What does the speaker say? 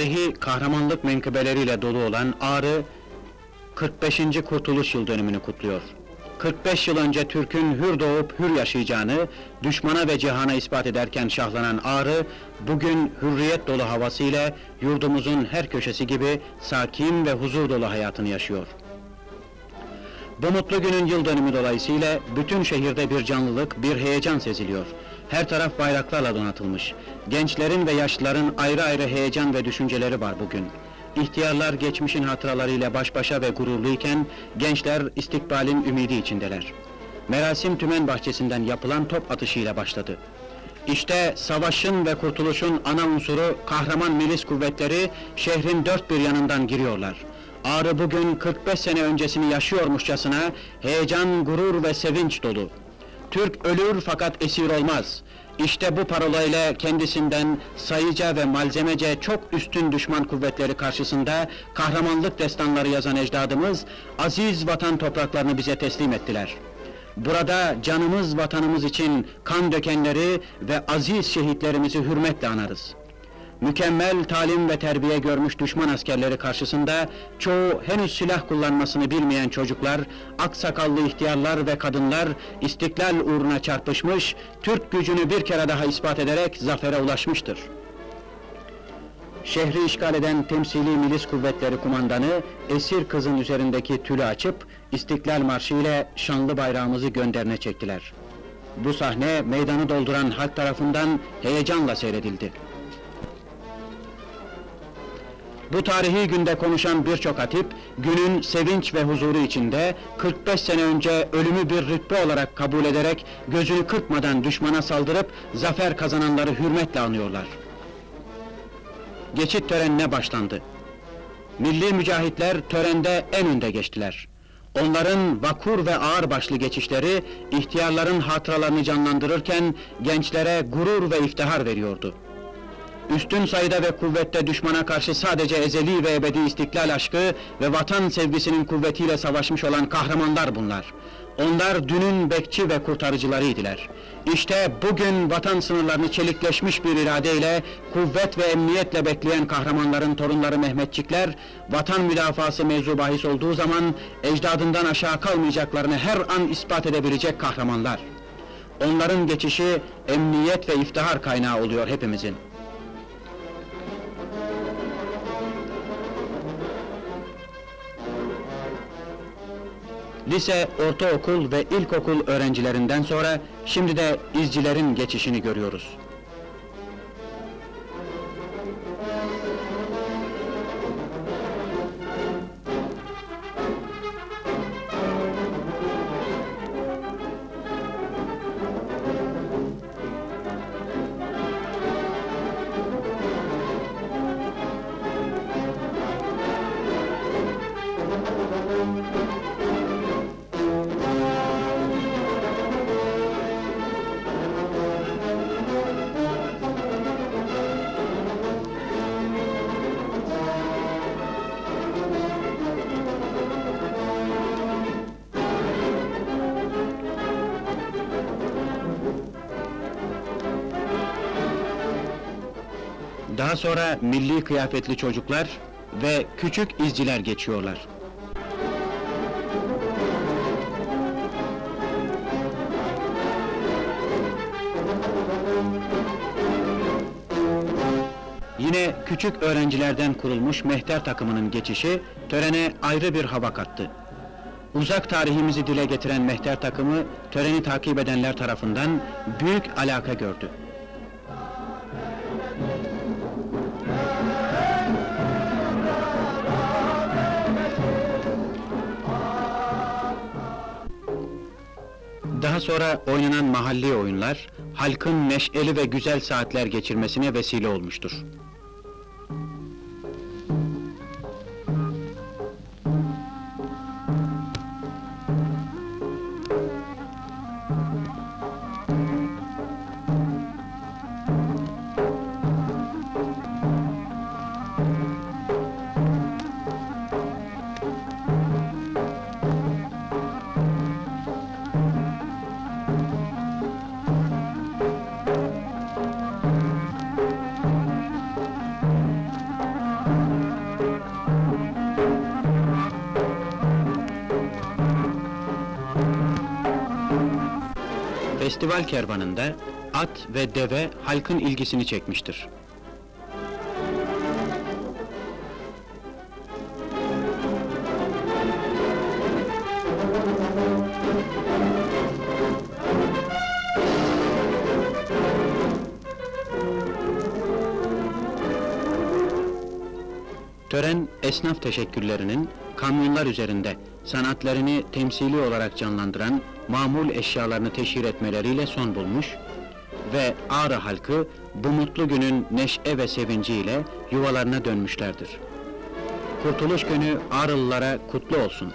Tarihi kahramanlık menkıbeleriyle dolu olan Ağrı, 45. Kurtuluş Yıl dönümünü kutluyor. 45 yıl önce Türk'ün hür doğup hür yaşayacağını, düşmana ve cihana ispat ederken şahlanan Ağrı, bugün hürriyet dolu havasıyla yurdumuzun her köşesi gibi sakin ve huzur dolu hayatını yaşıyor. Bu mutlu günün yıl dönümü dolayısıyla bütün şehirde bir canlılık, bir heyecan seziliyor. Her taraf bayraklarla donatılmış. Gençlerin ve yaşlıların ayrı ayrı heyecan ve düşünceleri var bugün. İhtiyarlar geçmişin hatıralarıyla baş başa ve gururluyken, gençler istikbalin ümidi içindeler. Merasim Tümen Bahçesi'nden yapılan top atışıyla başladı. İşte savaşın ve kurtuluşun ana unsuru kahraman milis kuvvetleri şehrin dört bir yanından giriyorlar. Ağrı bugün 45 sene öncesini yaşıyormuşçasına heyecan, gurur ve sevinç dolu. Türk ölür fakat esir olmaz. İşte bu parolayla kendisinden sayıca ve malzemece çok üstün düşman kuvvetleri karşısında kahramanlık destanları yazan ecdadımız aziz vatan topraklarını bize teslim ettiler. Burada canımız vatanımız için kan dökenleri ve aziz şehitlerimizi hürmetle anarız. Mükemmel talim ve terbiye görmüş düşman askerleri karşısında çoğu henüz silah kullanmasını bilmeyen çocuklar, aksakallı ihtiyarlar ve kadınlar istiklal uğruna çarpışmış, Türk gücünü bir kere daha ispat ederek zafere ulaşmıştır. Şehri işgal eden temsili milis kuvvetleri kumandanı, esir kızın üzerindeki tülü açıp, İstiklal Marşı ile şanlı bayrağımızı gönderine çektiler. Bu sahne meydanı dolduran halk tarafından heyecanla seyredildi. Bu tarihi günde konuşan birçok hatip, günün sevinç ve huzuru içinde 45 sene önce ölümü bir rütbe olarak kabul ederek gözünü kırpmadan düşmana saldırıp zafer kazananları hürmetle anıyorlar. Geçit törenine başlandı. Milli mücahitler törende en önde geçtiler. Onların vakur ve ağır başlı geçişleri ihtiyarların hatıralarını canlandırırken gençlere gurur ve iftihar veriyordu. Üstün sayıda ve kuvvette düşmana karşı sadece ezeli ve ebedi istiklal aşkı ve vatan sevgisinin kuvvetiyle savaşmış olan kahramanlar bunlar. Onlar dünün bekçi ve kurtarıcılarıydılar. İşte bugün vatan sınırlarını çelikleşmiş bir iradeyle, kuvvet ve emniyetle bekleyen kahramanların torunları Mehmetçikler, vatan müdafası mevzu bahis olduğu zaman, ecdadından aşağı kalmayacaklarını her an ispat edebilecek kahramanlar. Onların geçişi, emniyet ve iftihar kaynağı oluyor hepimizin. Lise, ortaokul ve ilkokul öğrencilerinden sonra şimdi de izcilerin geçişini görüyoruz. Daha sonra milli kıyafetli çocuklar ve küçük izciler geçiyorlar. Yine küçük öğrencilerden kurulmuş mehter takımının geçişi törene ayrı bir hava kattı. Uzak tarihimizi dile getiren mehter takımı töreni takip edenler tarafından büyük alaka gördü. sonra oynanan mahalli oyunlar, halkın neşeli ve güzel saatler geçirmesine vesile olmuştur. Festival kervanında at ve deve halkın ilgisini çekmiştir. Tören, esnaf teşekkürlerinin kamyonlar üzerinde sanatlarını temsili olarak canlandıran mamul eşyalarını teşhir etmeleriyle son bulmuş ve Ağrı halkı bu mutlu günün neşe ve sevinciyle yuvalarına dönmüşlerdir. Kurtuluş günü Ağrılılara kutlu olsun.